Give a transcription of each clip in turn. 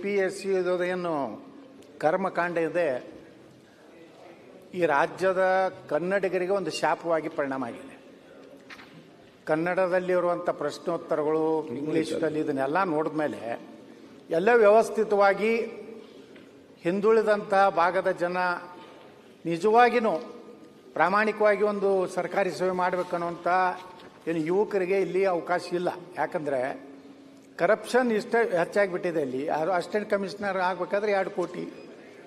P S C ಏನು ಕರ್ಮಕಾಂಡ ಇದೆ, ಈ ರಾಜ್ಯದ ಕನ್ನಡಿಗರಿಗೆ ಒಂದು ಶಾಪವಾಗಿ ಪರಿಣಾಮ ಆಗಿದೆ. ಕನ್ನಡದಲ್ಲಿರುವಂಥ ಪ್ರಶ್ನೋತ್ತರಗಳು, ಇಂಗ್ಲೀಷ್ನಲ್ಲಿ ಇದನ್ನೆಲ್ಲ ನೋಡಿದ್ಮೇಲೆ ಎಲ್ಲ ವ್ಯವಸ್ಥಿತವಾಗಿ ಹಿಂದುಳಿದಂತಹ ಭಾಗದ ಜನ ನಿಜವಾಗಿಯೂ ಪ್ರಾಮಾಣಿಕವಾಗಿ ಒಂದು ಸರ್ಕಾರಿ ಸೇವೆ ಮಾಡಬೇಕನ್ನುವಂಥ ಏನು ಯುವಕರಿಗೆ ಇಲ್ಲಿ ಅವಕಾಶ ಇಲ್ಲ. ಯಾಕಂದರೆ ಕರಪ್ಷನ್ ಇಷ್ಟೇ ಹೆಚ್ಚಾಗಿಬಿಟ್ಟಿದೆ ಇಲ್ಲಿ. ಯಾರು ಅಸಿಸ್ಟೆಂಟ್ ಕಮಿಷನರ್ ಆಗ್ಬೇಕಾದ್ರೆ ಎರಡು ಕೋಟಿ.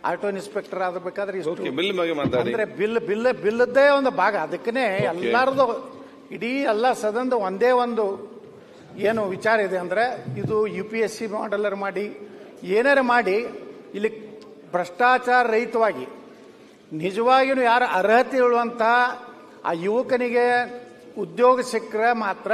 ಆಟೋ ಇನ್ಸ್ಪೆಕ್ಟರ್ ಆಗಬೇಕಾದ್ರೆ ಇಷ್ಟು. ಬಿಲ್ ಬಗ್ಗೆ ಮಾತಾಡಿ. ಅಂದ್ರೆ ಬಿಲ್ ಬಿಲ್ ಬಿಲ್ಲದ್ದೇ ಒಂದು ಭಾಗ. ಅದಕ್ಕೇ ಎಲ್ಲರದು ಇಡೀ ಎಲ್ಲ ಸದನದ ಒಂದೇ ಒಂದು ಏನು ವಿಚಾರ ಇದೆ ಅಂದ್ರೆ ಇದು ಯು ಪಿ ಎಸ್ ಸಿ ಮಾಡೆಲ್ಲರ್ ಮಾಡಿ ಏನಾರ ಮಾಡಿ ಇಲ್ಲಿ ಭ್ರಷ್ಟಾಚಾರ ರಹಿತವಾಗಿ ನಿಜವಾಗಿಯೂ ಯಾರ ಅರ್ಹತೆ ಇರುವಂಥ ಆ ಯುವಕನಿಗೆ ಉದ್ಯೋಗ ಸಿಕ್ಕರೆ ಮಾತ್ರ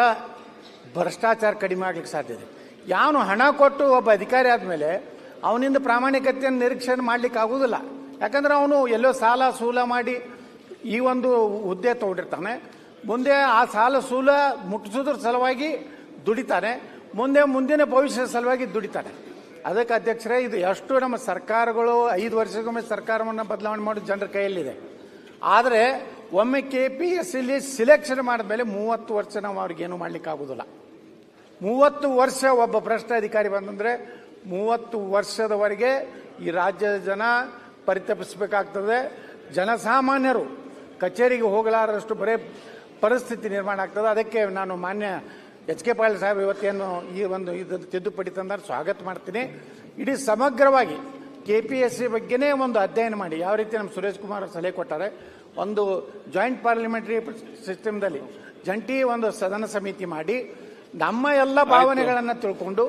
ಭ್ರಷ್ಟಾಚಾರ ಕಡಿಮೆ ಆಗ್ಲಿಕ್ಕೆ ಸಾಧ್ಯ ಇದೆ. ಯಾವನು ಹಣ ಕೊಟ್ಟು ಒಬ್ಬ ಅಧಿಕಾರಿ ಆದಮೇಲೆ ಅವನಿಂದ ಪ್ರಾಮಾಣಿಕತೆಯನ್ನು ನಿರೀಕ್ಷಣೆ ಮಾಡ್ಲಿಕ್ಕೆ ಆಗೋದಿಲ್ಲ ಯಾಕಂದ್ರೆ ಅವನು ಎಲ್ಲೋ ಸಾಲ ಸೂಲ ಮಾಡಿ ಈ ಒಂದು ಹುದ್ದೆ ತಗೊಂಡಿರ್ತಾನೆ. ಮುಂದೆ ಆ ಸಾಲ ಸೂಲ ಮುಟ್ಟಿಸೋದ್ರ ಸಲುವಾಗಿ ದುಡಿತಾನೆ. ಮುಂದೆ ಮುಂದಿನ ಭವಿಷ್ಯದ ಸಲುವಾಗಿ ದುಡಿತಾನೆ. ಅದಕ್ಕೆ ಅಧ್ಯಕ್ಷರೇ, ಇದು ಎಷ್ಟು ನಮ್ಮ ಸರ್ಕಾರಗಳು ಐದು ವರ್ಷಕ್ಕೊಮ್ಮೆ ಸರ್ಕಾರವನ್ನು ಬದಲಾವಣೆ ಮಾಡೋ ಜನರ ಕೈಯಲ್ಲಿದೆ. ಆದರೆ ಒಮ್ಮೆ ಕೆ ಪಿ ಎಸ್ ಸಿಲಿ ಸಿಲೆಕ್ಷನ್ ಮಾಡಿದ್ಮೇಲೆ ಮೂವತ್ತು ವರ್ಷ ನಾವು ಅವ್ರಿಗೇನು ಮಾಡ್ಲಿಕ್ಕೆ ಆಗುದಿಲ್ಲ. ಮೂವತ್ತು ವರ್ಷ ಒಬ್ಬ ಭ್ರಷ್ಟ ಅಧಿಕಾರಿ ಬಂದಂದ್ರೆ ಮೂವತ್ತು ವರ್ಷದವರೆಗೆ ಈ ರಾಜ್ಯದ ಜನ ಪರಿತಪಿಸಬೇಕಾಗ್ತದೆ. ಜನಸಾಮಾನ್ಯರು ಕಚೇರಿಗೆ ಹೋಗಲಾರದಷ್ಟು ಬರೇ ಪರಿಸ್ಥಿತಿ ನಿರ್ಮಾಣ ಆಗ್ತದೆ. ಅದಕ್ಕೆ ನಾನು ಮಾನ್ಯ ಎಚ್ ಕೆ ಪಾಟೀಲ್ ಸಾಹೇಬ್ ಇವತ್ತೇನು ಈ ಒಂದು ಇದು ತಿದ್ದುಪಡಿ ತಂದ ಸ್ವಾಗತ ಮಾಡ್ತೀನಿ. ಇಡೀ ಸಮಗ್ರವಾಗಿ ಕೆ ಪಿ ಎಸ್ ಸಿ ಬಗ್ಗೆನೇ ಒಂದು ಅಧ್ಯಯನ ಮಾಡಿ. ಯಾವ ರೀತಿ ನಮ್ಮ ಸುರೇಶ್ ಕುಮಾರ್ ಸಲಹೆ ಕೊಟ್ಟಾರೆ. ಒಂದು ಜಾಯಿಂಟ್ ಪಾರ್ಲಿಮೆಂಟರಿ ಸಿಸ್ಟಮ್ದಲ್ಲಿ ಜಂಟಿ ಒಂದು ಸದನ ಸಮಿತಿ ಮಾಡಿ. ನಮ್ಮ ಎಲ್ಲ ಭಾವನೆಗಳನ್ನು ತಿಳ್ಕೊಂಡು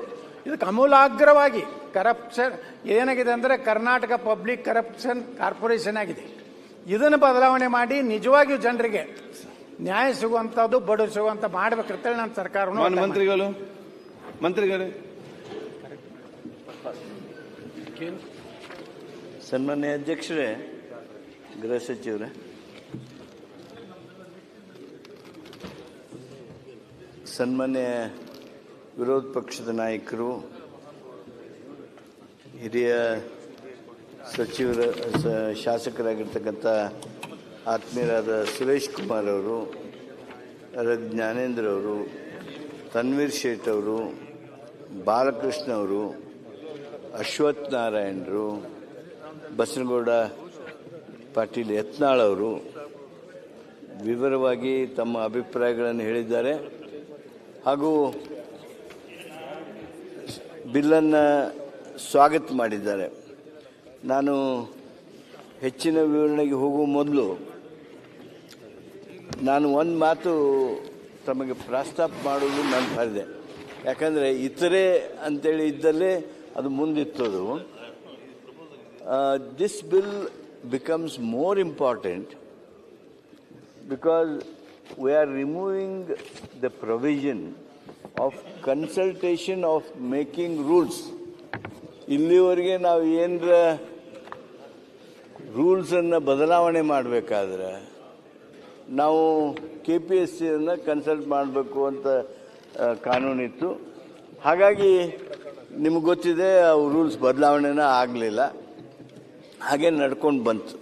ಇದಕ್ಕೆ ಅಮೂಲಾಗ್ರವಾಗಿ ಕರಪ್ಷನ್ ಏನಾಗಿದೆ ಅಂದರೆ ಕರ್ನಾಟಕ ಪಬ್ಲಿಕ್ ಕರಪ್ಷನ್ ಕಾರ್ಪೊರೇಷನ್ ಆಗಿದೆ. ಇದನ್ನು ಬದಲಾವಣೆ ಮಾಡಿ ನಿಜವಾಗಿಯೂ ಜನರಿಗೆ ನ್ಯಾಯ ಸಿಗುವಂಥದ್ದು ಬಡ ಸಿಗುವಂತ ಮಾಡ್ಬೇಕಂತೇಳಿ ನಾನು ಸರ್ಕಾರವನ್ನು ಸರ್ಕಾರ ಮಂತ್ರಿಗಳು ಮಂತ್ರಿಗಳು ಮಂತ್ರಿಗಳೇ. ಸನ್ಮಾನ್ಯ ಅಧ್ಯಕ್ಷರೇ ಗೃಹ ಸಚಿವರೇ. ಸನ್ಮಾನ್ಯ ವಿರೋಧ ಪಕ್ಷದ ನಾಯಕರು, ಹಿರಿಯ ಸಚಿವರ ಶಾಸಕರಾಗಿರ್ತಕ್ಕಂಥ ಆತ್ಮೀಯರಾದ ಸುರೇಶ್ ಕುಮಾರ್ ಅವರು ಜ್ಞಾನೇಂದ್ರ ಅವರು, ತನ್ವೀರ್ ಶೇಟ್ ಅವರು, ಬಾಲಕೃಷ್ಣ ಅವರು, ಅಶ್ವಥ್ ನಾರಾಯಣರು ಬಸನಗೌಡ ಪಾಟೀಲ್ ಯತ್ನಾಳ್ ಅವರು ವಿವರವಾಗಿ ತಮ್ಮ ಅಭಿಪ್ರಾಯಗಳನ್ನು ಹೇಳಿದ್ದಾರೆ. ಹಾಗೂ ಬಿಲ್ಲನ್ನು ಸ್ವಾಗತ ಮಾಡಿದ್ದಾರೆ. ನಾನು ಹೆಚ್ಚಿನ ವಿವರಣೆಗೆ ಹೋಗುವ ಮೊದಲು ನಾನು ಒಂದು ಮಾತು ತಮಗೆ ಪ್ರಸ್ತಾಪ ಮಾಡೋದು ನಾನು ಬರೆದೆ ಯಾಕಂದರೆ ಇತರೆ ಅಂತೇಳಿ ಇದ್ದಲ್ಲೇ ಅದು ಮುಂದಿತ್ತದು. This bill becomes more important because we are removing the provision of consultation of making rules. ಇಲ್ಲಿವರೆಗೆ ನಾವು ಏನರ ರೂಲ್ಸನ್ನು ಬದಲಾವಣೆ ಮಾಡಬೇಕಾದ್ರೆ ನಾವು ಕೆ ಪಿ ಎಸ್ ಸಿಯನ್ನು ಕನ್ಸಲ್ಟ್ ಮಾಡಬೇಕು ಅಂತ ಕಾನೂನಿತ್ತು. ಹಾಗಾಗಿ ನಿಮಗೆ ಗೊತ್ತಿದೆ, ಅವು ರೂಲ್ಸ್ ಬದಲಾವಣೆನ ಆಗಲಿಲ್ಲ. ಹಾಗೆ ನಡ್ಕೊಂಡು ಬಂತು.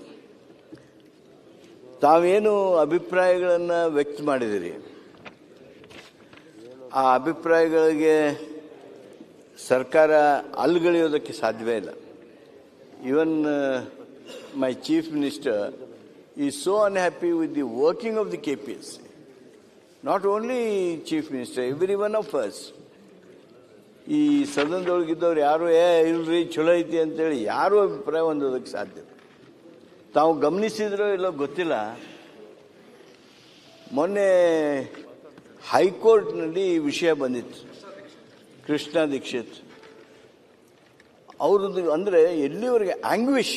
ತಾವೇನು ಅಭಿಪ್ರಾಯಗಳನ್ನು ವ್ಯಕ್ತ ಮಾಡಿದಿರಿ? ಆ ಅಭಿಪ್ರಾಯಗಳಿಗೆ ಸರ್ಕಾರ ಅಲ್ಗಳಿಯೋದಕ್ಕೆ ಸಾಧ್ಯವೇ ಇಲ್ಲ. ಈವನ್ ಮೈ ಚೀಫ್ ಮಿನಿಸ್ಟರ್ ಈ so unhappy with the working of the K P S C not only chief minister every one of us ಈ ಸದನದೊಳಗಿದ್ದವ್ರು ಯಾರು, ಏ, ಇಲ್ರಿ ಚಲೋ ಐತಿ ಅಂತೇಳಿ ಯಾರು ಅಭಿಪ್ರಾಯ ಹೊಂದೋದಕ್ಕೆ ಸಾಧ್ಯ. ತಾವು ಗಮನಿಸಿದ್ರೋ ಇಲ್ಲೋ ಗೊತ್ತಿಲ್ಲ. ಮೊನ್ನೆ ಹೈಕೋರ್ಟ್ನಲ್ಲಿ ಈ ವಿಷಯ ಬಂದಿತ್ತು. ಕೃಷ್ಣ ದೀಕ್ಷಿತ್. ಅವ್ರದ್ದು ಅಂದರೆ ಎಲ್ಲಿವರೆಗೆ anguish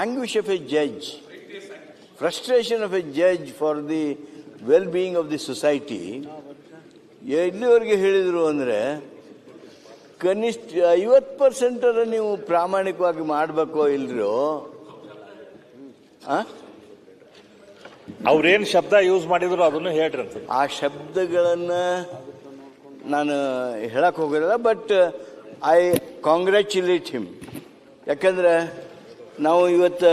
anguish of a judge frustration of a judge for the well being of the society ಎಲ್ಲಿವರೆಗೆ ಹೇಳಿದರು ಅಂದರೆ, ಕನಿಷ್ಠ ಐವತ್ತು ಪರ್ಸೆಂಟರ ನೀವು ಪ್ರಾಮಾಣಿಕವಾಗಿ ಮಾಡಬೇಕೋ ಇಲ್ರೋ ಆ? ಅವ್ರೇನ್ ಶಬ್ದ ಯೂಸ್ ಮಾಡಿದ್ರು ಅದನ್ನು ಹೇಳ್ರಿ ಅಂತ. ಆ ಶಬ್ದಗಳನ್ನು ನಾನು ಹೇಳಕ್ ಹೋಗೋದಿಲ್ಲ ಬಟ್ ಐ ಕಾಂಗ್ರ್ಯಾಚುಲೇಟ್ ಹಿಮ್ ಯಾಕಂದ್ರೆ ನಾವು ಇವತ್ತು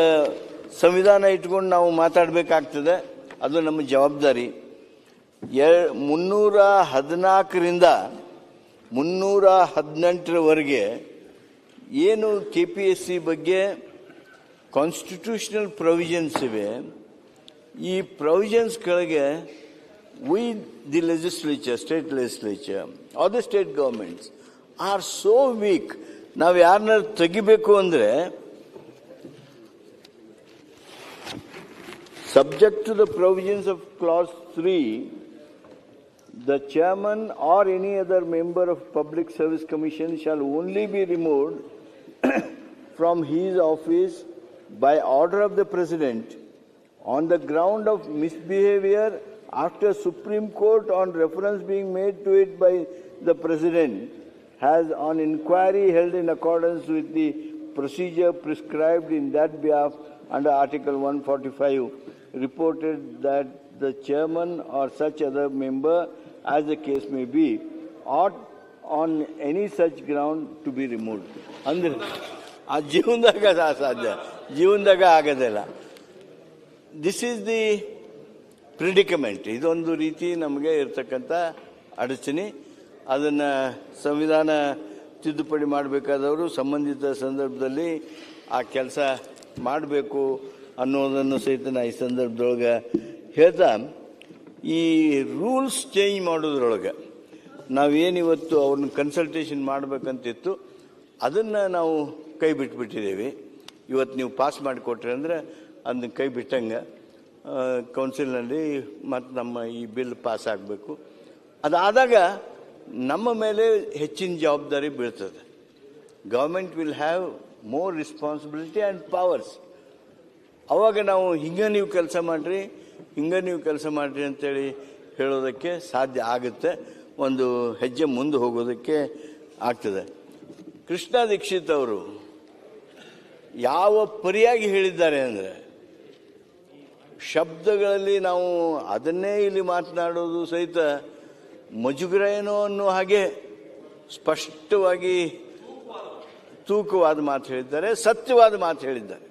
ಸಂವಿಧಾನ ಇಟ್ಕೊಂಡು ನಾವು ಮಾತಾಡಬೇಕಾಗ್ತದೆ, ಅದು ನಮ್ಮ ಜವಾಬ್ದಾರಿ. ಎ ಮುನ್ನೂರ ಹದಿನಾಲ್ಕರಿಂದ ಮುನ್ನೂರ ಹದಿನೆಂಟರವರೆಗೆ ಏನು ಕೆ ಪಿ ಎಸ್ ಸಿ ಬಗ್ಗೆ ಕಾನ್ಸ್ಟಿಟ್ಯೂಷನಲ್ ಪ್ರೊವಿಷನ್ಸ್ ಇವೆ ಈ ಪ್ರೊವಿಷನ್ಸ್ ಕೆಳಗೆ we the legislature state legislature are the state governments are so weak ನಾವು ಯಾರನ್ನ ತೆಗಿಬೇಕು ಅಂದರೆ subject to the provisions of clause 3 the chairman or any other member of public service commission shall only be removed from his office by order of the president on the ground of misbehavior after supreme court on reference being made to it by the president has on inquiry held in accordance with the procedure prescribed in that behalf under article 145 reported that the chairman or such other member as the case may be ought on any such ground to be removed ಅಂದ್ರೆ ಆ ಜೀವನದಾಗ ಅದು ಅಸಾಧ್ಯ ಜೀವನದಾಗ ಆಗೋದಿಲ್ಲ This is the predicament ಇದೊಂದು ರೀತಿ ನಮಗೆ ಇರ್ತಕ್ಕಂಥ ಅಡಚಣೆ. ಅದನ್ನು ಸಂವಿಧಾನ ತಿದ್ದುಪಡಿ ಮಾಡಬೇಕಾದವರು ಸಂಬಂಧಿತ ಸಂದರ್ಭದಲ್ಲಿ ಆ ಕೆಲಸ ಮಾಡಬೇಕು ಅನ್ನೋದನ್ನು ಸಹಿತ ನಾ ಈ ಸಂದರ್ಭದೊಳಗೆ ಹೇಳ್ತಾ. ಈ ರೂಲ್ಸ್ ಚೇಂಜ್ ಮಾಡೋದ್ರೊಳಗೆ ನಾವೇನಿವತ್ತು ಅವ್ರನ್ನ ಕನ್ಸಲ್ಟೇಷನ್ ಮಾಡಬೇಕಂತಿತ್ತು, ಅದನ್ನು ನಾವು ಕೈ ಬಿಟ್ಬಿಟ್ಟಿದ್ದೇವೆ. ಇವತ್ತು ನೀವು ಪಾಸ್ ಮಾಡಿಕೊಟ್ರಿ ಅಂದರೆ ಅದನ್ನ ಕೈ ಬಿಟ್ಟಂಗೆ ಕೌನ್ಸಿಲ್ನಲ್ಲಿ ಮತ್ತು ನಮ್ಮ ಈ ಬಿಲ್ ಪಾಸ್ ಆಗಬೇಕು. ಅದಾದಾಗ ನಮ್ಮ ಮೇಲೆ ಹೆಚ್ಚಿನ ಜವಾಬ್ದಾರಿ ಬೀಳ್ತದೆ. Government will have more responsibility and powers ಅವಾಗ ನಾವು ಹಿಂಗೆ ನೀವು ಕೆಲಸ ಮಾಡಿರಿ, ಹಿಂಗೆ ನೀವು ಕೆಲಸ ಮಾಡಿರಿ ಅಂತೇಳಿ ಹೇಳೋದಕ್ಕೆ ಸಾಧ್ಯ ಆಗುತ್ತೆ. ಒಂದು ಹೆಜ್ಜೆ ಮುಂದೆ ಹೋಗೋದಕ್ಕೆ ಆಗ್ತದೆ. ಕೃಷ್ಣ ದೀಕ್ಷಿತ್ ಅವರು ಯಾವ ಪರಿಯಾಗಿ ಹೇಳಿದ್ದಾರೆ ಅಂದರೆ ಶಬ್ದಗಳಲ್ಲಿ ನಾವು ಅದನ್ನೇ ಇಲ್ಲಿ ಮಾತನಾಡೋದು ಸಹಿತ ಮಜುಗರ ಏನೋ ಅನ್ನೋ ಹಾಗೆ ಸ್ಪಷ್ಟವಾಗಿ ತೂಕವಾದ ಮಾತು ಹೇಳಿದ್ದಾರೆ, ಸತ್ಯವಾದ ಮಾತು ಹೇಳಿದ್ದಾರೆ.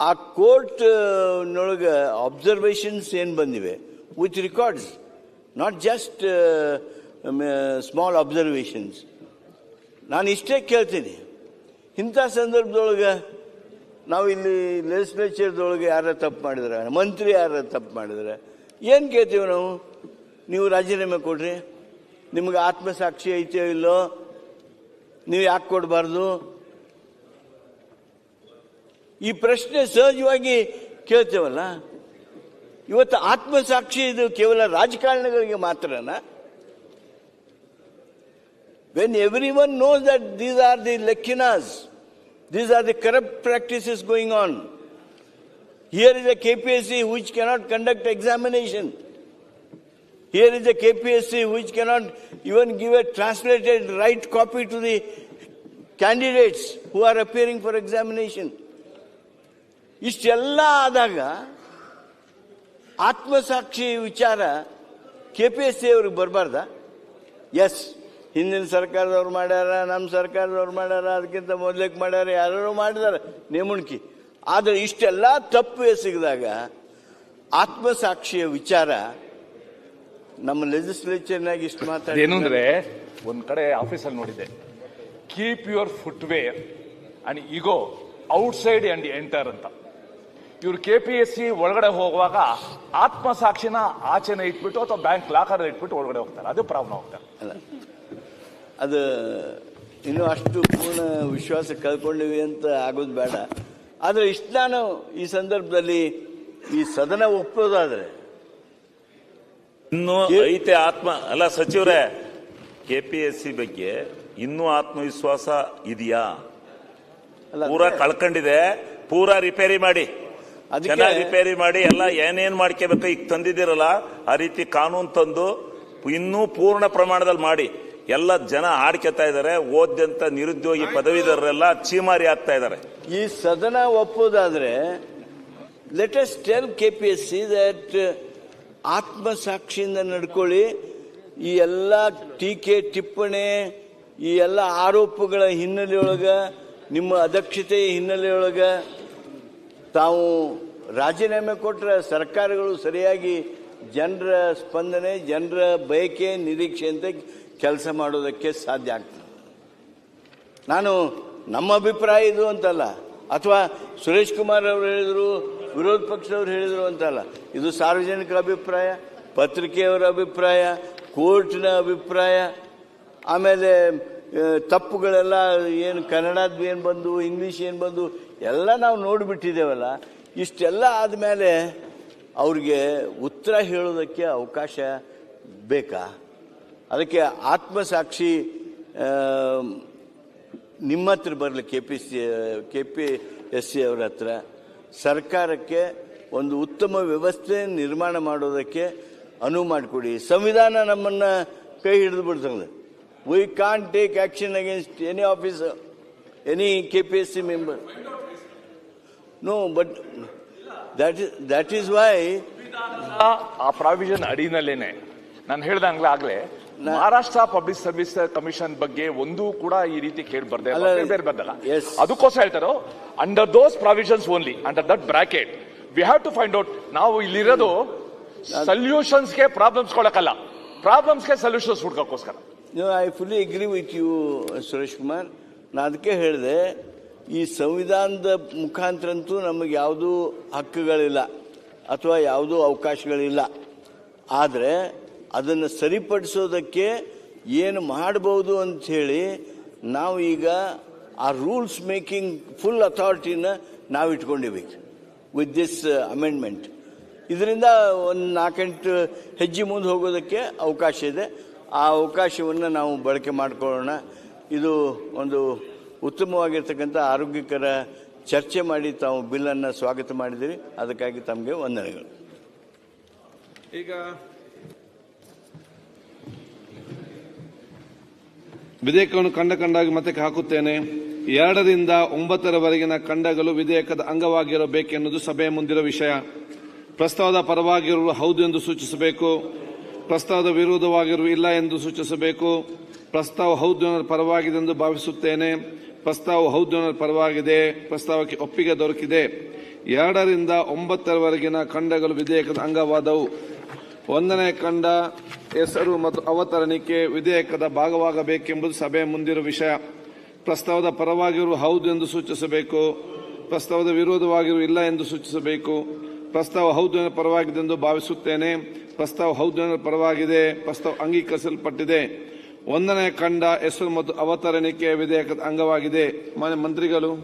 ಆ ಕೋರ್ಟ್ ನೊಳಗೆ ಅಬ್ಸರ್ವೇಷನ್ಸ್ ಏನು ಬಂದಿವೆ? With records not just small observations ನಾನು ಇಷ್ಟೇ ಕೇಳ್ತೀನಿ. ಇಂಥ ಸಂದರ್ಭದೊಳಗೆ ನಾವು ಇಲ್ಲಿ ಲೆಜಿಸ್ಲೇಚರ್ದೊಳಗೆ ಯಾರ ತಪ್ಪು ಮಾಡಿದ್ರೆ ಮಂತ್ರಿ ಯಾರ ತಪ್ಪು ಮಾಡಿದ್ರೆ ಏನು ಕೇಳ್ತೀವಿ ನಾವು? ನೀವು ರಾಜೀನಾಮೆ ಕೊಡ್ರಿ. ನಿಮ್ಗೆ ಆತ್ಮಸಾಕ್ಷಿ ಐತೆಯೋ ಇಲ್ಲೋ ನೀವು ಯಾಕೆ ಕೊಡಬಾರ್ದು? ಈ ಪ್ರಶ್ನೆ ಸಹಜವಾಗಿ ಕೇಳ್ತೇವಲ್ಲ? ಇವತ್ತು ಆತ್ಮಸಾಕ್ಷಿ ಇದು ಕೇವಲ ರಾಜಕಾರಣಿಗಳಿಗೆ ಮಾತ್ರನಾ? Every one knows that these are the lekinas, these are the corrupt practices going on. Here is a KPSC which cannot conduct examination. Here is a KPSC which cannot even give a translated right copy to the candidates who are appearing for examination. ಇಷ್ಟೆಲ್ಲ ಆದಾಗ ಆತ್ಮಸಾಕ್ಷಿ ವಿಚಾರ K P S C ಅವ್ರಿಗೆ ಬರಬಾರ್ದ S ಹಿಂದಿನ ಸರ್ಕಾರದವ್ರು ಮಾಡ್ಯಾರ ನಮ್ಮ ಸರ್ಕಾರದವ್ರು ಮಾಡ್ಯಾರ ಅದಕ್ಕಿಂತ ಮೊದಲಕ್ಕೆ ಮಾಡ್ಯಾರ ಯಾರು ಮಾಡಿದಾರೆ ನೇಮುಣಿಕೆ. ಆದರೆ ಇಷ್ಟೆಲ್ಲ ತಪ್ಪು ಎಸಗಿದಾಗ ಆತ್ಮಸಾಕ್ಷಿಯ ವಿಚಾರ ನಮ್ಮ ಲೆಜಿಸ್ಲೇಚರ್ನಾಗ ಇಷ್ಟು ಮಾತಾಡಿ ಏನು ಅಂದರೆ ಒಂದ್ ಕಡೆ ಆಫೀಸಲ್ಲಿ ನೋಡಿದೆ keep your footwear and ego outside and enter ಅಂತ. ಇವ್ರು ಕೆ ಪಿ ಎಸ್ ಸಿ ಒಳಗಡೆ ಹೋಗುವಾಗ ಆತ್ಮಸಾಕ್ಷಿನ ಆಚೆನೆ ಇಟ್ಬಿಟ್ಟು ಅಥವಾ ಬ್ಯಾಂಕ್ ಲಾಕರ್ ಇಟ್ಬಿಟ್ಟು ಒಳಗಡೆ ಹೋಗ್ತಾರೆ. ಅದು ಪ್ರಾಬ್ಲಮ್ ಹೋಗ್ತಾರೆ ಅಲ್ಲ ಅದು ಇನ್ನೂ ಅಷ್ಟು ಪೂರ್ಣ ವಿಶ್ವಾಸ ಕಳ್ಕೊಂಡಿವಿ ಅಂತ ಆಗೋದು ಬೇಡ. ಆದರೆ ಇಷ್ಟು ನಾನು ಈ ಸಂದರ್ಭದಲ್ಲಿ ಈ ಸದನ ಒಪ್ಪೋದಾದರೆ. ಇನ್ನು ಐತೆ ಆತ್ಮ ಅಲ್ಲ ಸಚಿವರೇ ಸಿ ಬಗ್ಗೆ ಇನ್ನೂ ಆತ್ಮವಿಶ್ವಾಸ ಇದೆಯಾ? ಪೂರಾ ಕಳ್ಕೊಂಡಿದೆ ಪೂರಾ ರಿಪೇರಿ ಮಾಡಿ. ಚೆನ್ನಾಗಿ ರಿಪೇರಿ ಮಾಡಿ ಎಲ್ಲ ಏನೇನ್ ಮಾಡ್ಕೋಬೇಕು ಈಗ ತಂದಿದ್ದೀರಲ್ಲ ಆ ರೀತಿ ಕಾನೂನು ತಂದು ಇನ್ನೂ ಪೂರ್ಣ ಪ್ರಮಾಣದಲ್ಲಿ ಮಾಡಿ. ಎಲ್ಲ ಜನ ಆಡ್ಕೊತಾ ಇದ್ದಾರೆ, ಓದ್ಯಂತ ನಿರುದ್ಯೋಗಿ ಪದವೀಧರರೆಲ್ಲ ಚೀಮಾರಿ ಆಗ್ತಾ ಇದ್ದಾರೆ. ಈ ಸದನ ಒಪ್ಪೋದಾದ್ರೆ let us tell K P S C that ಆತ್ಮಸಾಕ್ಷಿಯಿಂದ ನಡ್ಕೊಳ್ಳಿ. ಈ ಎಲ್ಲ ಟೀಕೆ ಟಿಪ್ಪಣಿ, ಈ ಎಲ್ಲ ಆರೋಪಗಳ ಹಿನ್ನೆಲೆಯೊಳಗೆ, ನಿಮ್ಮ ಅಧ್ಯಕ್ಷತೆಯ ಹಿನ್ನೆಲೆಯೊಳಗ, ತಾವು ರಾಜೀನಾಮೆ ಕೊಟ್ಟರೆ ಸರ್ಕಾರಗಳು ಸರಿಯಾಗಿ ಜನರ ಸ್ಪಂದನೆ, ಜನರ ಬಯಕೆ ನಿರೀಕ್ಷೆಯಂತೆ ಕೆಲಸ ಮಾಡೋದಕ್ಕೆ ಸಾಧ್ಯ ಆಗ್ತದೆ. ನಾನು ನಮ್ಮ ಅಭಿಪ್ರಾಯ ಇದು ಅಂತಲ್ಲ. ಅಥವಾ ಸುರೇಶ್ ಕುಮಾರ್ ಅವರು ಹೇಳಿದರು, ವಿರೋಧ ಪಕ್ಷದವ್ರು ಹೇಳಿದರು ಅಂತಲ್ಲ. ಇದು ಸಾರ್ವಜನಿಕರ ಅಭಿಪ್ರಾಯ, ಪತ್ರಿಕೆಯವರ ಅಭಿಪ್ರಾಯ, ಕೋರ್ಟಿನ ಅಭಿಪ್ರಾಯ, ಆಮೇಲೆ ತಪ್ಪುಗಳೆಲ್ಲ ಏನು ಕನ್ನಡದ್ದು ಏನು ಬಂದು, ಇಂಗ್ಲೀಷ್ ಏನು ಬಂದು, ಎಲ್ಲ ನಾವು ನೋಡಿಬಿಟ್ಟಿದ್ದೇವಲ್ಲ. ಇಷ್ಟೆಲ್ಲ ಆದಮೇಲೆ ಅವ್ರಿಗೆ ಉತ್ತರ ಹೇಳೋದಕ್ಕೆ ಅವಕಾಶ ಬೇಕಾ? ಅದಕ್ಕೆ ಆತ್ಮಸಾಕ್ಷಿ ನಿಮ್ಮ ಹತ್ರ ಬರಲಿ K P C K P S C ಅವರ ಹತ್ರ. ಸರ್ಕಾರಕ್ಕೆ ಒಂದು ಉತ್ತಮ ವ್ಯವಸ್ಥೆ ನಿರ್ಮಾಣ ಮಾಡೋದಕ್ಕೆ ಅನುವು ಮಾಡಿಕೊಡಿ. ಸಂವಿಧಾನ ನಮ್ಮನ್ನು ಕೈ ಹಿಡಿದು ಬಿಡ್ತದೆ we can take action against any office any K P S C member no but that is that is why ah- a provision ಅಡಿನಲ್ಲೇನೆ. ನಾನು ಹೇಳ್ದಂಗ್ಲೇ ಆಗ್ಲೇ ಮಹಾರಾಷ್ಟ್ರ ಪಬ್ಲಿಕ್ ಸರ್ವಿಸ್ ಕಮಿಷನ್ ಬಗ್ಗೆ ಒಂದು ಕೂಡ ಈ ರೀತಿ ಕೇಳಿ ಬರ್ದೆ ಬೇರೆ ಬಂದಲ್ಲ yes. ಅದಕ್ಕೋಸ್ಕರ ಹೇಳ್ತಾರೋ under those provisions only under that bracket we have to find out ನಾವು ಇಲ್ಲಿರೋದು ಸೊಲ್ಯೂಷನ್ಸ್ಗೆ ಪ್ರಾಬ್ಲಮ್ಸ್ ಕೊಡಕ್ಕಲ್ಲ. ಪ್ರಾಬ್ಲಮ್ಸ್ಗೆ solutions ಹುಡ್ಕೋಕ್ಕೋಸ್ಕರ. No I fully agree with you Suresh Kumar. ನಾನು ಅದಕ್ಕೆ ಹೇಳಿದೆ ಈ ಸಂವಿಧಾನದ ಮುಖಾಂತರಂತೂ ನಮಗೆ ಯಾವುದೂ ಹಕ್ಕುಗಳಿಲ್ಲ ಅಥವಾ ಯಾವುದೂ ಅವಕಾಶಗಳಿಲ್ಲ. ಆದರೆ ಅದನ್ನು ಸರಿಪಡಿಸೋದಕ್ಕೆ ಏನು ಮಾಡ್ಬೋದು ಅಂಥೇಳಿ ನಾವು ಈಗ ಆ ರೂಲ್ಸ್ ಮೇಕಿಂಗ್ ಫುಲ್ ಅಥಾರಿಟಿನ ನಾವು ಇಟ್ಕೊಂಡಿವಿ ವಿತ್ ದಿಸ್ ಅಮೆಂಡ್ಮೆಂಟ್ ಇದರಿಂದ ಒಂದು ನಾಲ್ಕೆಂಟು ಹೆಜ್ಜೆ ಮುಂದೆ ಹೋಗೋದಕ್ಕೆ ಅವಕಾಶ ಇದೆ. ಆ ಅವಕಾಶವನ್ನು ನಾವು ಬಳಕೆ ಮಾಡಿಕೊಳ್ಳೋಣ. ಇದು ಒಂದು ಉತ್ತಮವಾಗಿರ್ತಕ್ಕಂಥ ಆರೋಗ್ಯಕರ ಚರ್ಚೆ ಮಾಡಿ ತಾವು ಬಿಲ್ಲನ್ನು ಸ್ವಾಗತ ಮಾಡಿದಿರಿ ಅದಕ್ಕಾಗಿ ತಮಗೆ ವಂದನೆಗಳು. ಈಗ ವಿಧೇಯಕವನ್ನು ಕಂಡ ಕಂಡಾಗಿ ಮತಕ್ಕೆ ಹಾಕುತ್ತೇನೆ. ಎರಡರಿಂದ ಒಂಬತ್ತರವರೆಗಿನ ಖಂಡಗಳು ವಿಧೇಯಕದ ಅಂಗವಾಗಿರಬೇಕೆನ್ನುವುದು ಸಭೆಯ ಮುಂದಿರುವ ವಿಷಯ. ಪ್ರಸ್ತಾವದ ಪರವಾಗಿರುವ ಹೌದು ಎಂದು ಸೂಚಿಸಬೇಕು. ಪ್ರಸ್ತಾವದ ವಿರೋಧವಾಗಿರುವ ಇಲ್ಲ ಎಂದು ಸೂಚಿಸಬೇಕು. ಪ್ರಸ್ತಾವ ಹೌದು ಪರವಾಗಿದೆ ಎಂದು ಭಾವಿಸುತ್ತೇನೆ. ಪ್ರಸ್ತಾವ ಹೌದು ಪರವಾಗಿದೆ. ಪ್ರಸ್ತಾವಕ್ಕೆ ಒಪ್ಪಿಗೆ ದೊರಕಿದೆ. ಎರಡರಿಂದ ಒಂಬತ್ತರವರೆಗಿನ ಖಂಡಗಳು ವಿಧೇಯಕದ ಅಂಗವಾದವು. ಒಂದನೇ ಕಂಡ ಹೆಸರು ಮತ್ತು ಅವತರಣಿಕೆ ವಿಧೇಯಕದ ಭಾಗವಾಗಬೇಕೆಂಬುದು ಸಭೆ ಮುಂದಿರುವ ವಿಷಯ. ಪ್ರಸ್ತಾವದ ಪರವಾಗಿರುವ ಹೌದು ಎಂದು ಸೂಚಿಸಬೇಕು. ಪ್ರಸ್ತಾವದ ವಿರೋಧವಾಗಿರುವ ಇಲ್ಲ ಎಂದು ಸೂಚಿಸಬೇಕು. ಪ್ರಸ್ತಾವ ಹೌದು ಎಂದು ಪರವಾಗಿದೆ ಎಂದು ಭಾವಿಸುತ್ತೇನೆ. ಪ್ರಸ್ತಾವ ಹೌದು ಎಂದು ಪರವಾಗಿದೆ. ಪ್ರಸ್ತಾವ ಅಂಗೀಕರಿಸಲ್ಪಟ್ಟಿದೆ. ಒಂದನೇ ಕಂಡ ಹೆಸರು ಮತ್ತು ಅವತರಣಿಕೆ ವಿಧೇಯಕದ ಅಂಗವಾಗಿದೆ. ಮಾನ್ಯ ಮಂತ್ರಿಗಳು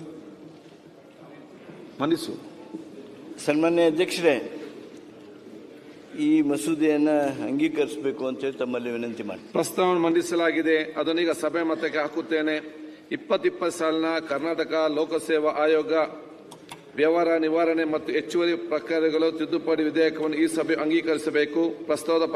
ಮನಿಸು ಸನ್ಮಾನ್ಯ ಅಧ್ಯಕ್ಷರೇ ಈ ಮಸೂದೆಯನ್ನು ಅಂಗೀಕರಿಸಬೇಕು ಅಂತ ಹೇಳಿ ತಮ್ಮಲ್ಲಿ ವಿನಂತಿ ಮಾಡಿ. ಪ್ರಸ್ತಾವನೆ ಮಂಡಿಸಲಾಗಿದೆ. ಅದನ್ನೀಗ ಸಭೆ ಮತಕ್ಕೆ ಹಾಕುತ್ತೇನೆ. ಇಪ್ಪತ್ತಿಪ್ಪತ್ತು ಸಾಲಿನ ಕರ್ನಾಟಕ ಲೋಕಸೇವಾ ಆಯೋಗ ವ್ಯವಹಾರ ನಿವಾರಣೆ ಮತ್ತು ಹೆಚ್ಚುವರಿ ಪ್ರಕ್ರಿಯೆಗಳು ತಿದ್ದುಪಡಿ ವಿಧೇಯಕವನ್ನು ಈ ಸಭೆ ಅಂಗೀಕರಿಸಬೇಕು. ಪ್ರಸ್ತಾವದ